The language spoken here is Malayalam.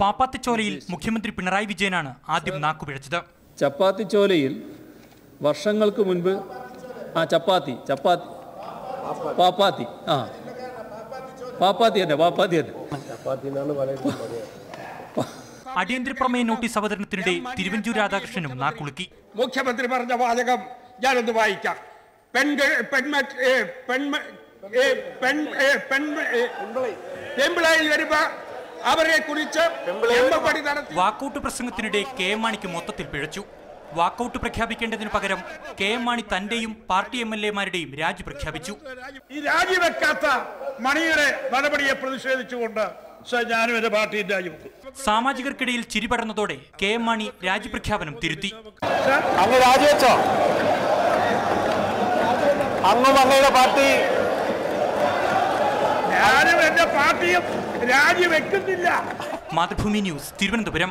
പാപ്പാത്തിച്ചോലയിൽ മുഖ്യമന്ത്രി പിണറായി വിജയനാണ് ആദ്യം നാക്കുപിഴച്ചത് ചപ്പാത്തിച്ചോലയിൽ വർഷങ്ങൾക്ക് മുൻപ് ആ ചപ്പാത്തി ചപ്പാത്തി പാപ്പാത്തി ആ. പാപ്പാത്തി തന്നെ പാപ്പാത്തി തന്നെ. അടിയന്തര പ്രമേയ നോട്ടീസ് അവതരണത്തിനിടെ തിരുവഞ്ചൂർ രാധാകൃഷ്ണനും നാക്കുളുക്കി. മുഖ്യമന്ത്രി പറഞ്ഞ വാചകം ഞാനൊന്ന് വായിക്കാം. പെൺമ പെൺമ പെൺ പെൺ ഏ, വരുമ്പോ അവരെ കുറിച്ച് വാക്കൌട്ട് പ്രസംഗത്തിനിടെ കെ എം മാണിക്ക് മൊത്തത്തിൽ പിഴച്ചു. വാക്കൌട്ട് പ്രഖ്യാപിക്കേണ്ടതിന് പകരം കെ എം മാണി തന്റെയും പാർട്ടി എം എൽ എമാരുടെയും രാജി പ്രഖ്യാപിച്ചു. ഈ രാജിവെക്കാത്ത മണിയുടെ നടപടിയെ പ്രതിഷേധിച്ചുകൊണ്ട് ഞാനും എന്റെ പാർട്ടിയും രാജിവെക്കും. സാമാജികർക്കിടയിൽ ചിരി പടർന്നതോടെ കെ എം മാണി രാജിപ്രഖ്യാപനം തിരുത്തി. അങ്ങ് രാജിവെച്ചോ? അങ്ങും അങ്ങയുടെ പാർട്ടി ഞാനും രാജ്യം വെക്കുന്നില്ല മാതൃഭൂമി ന്യൂസ് തിരുവനന്തപുരം.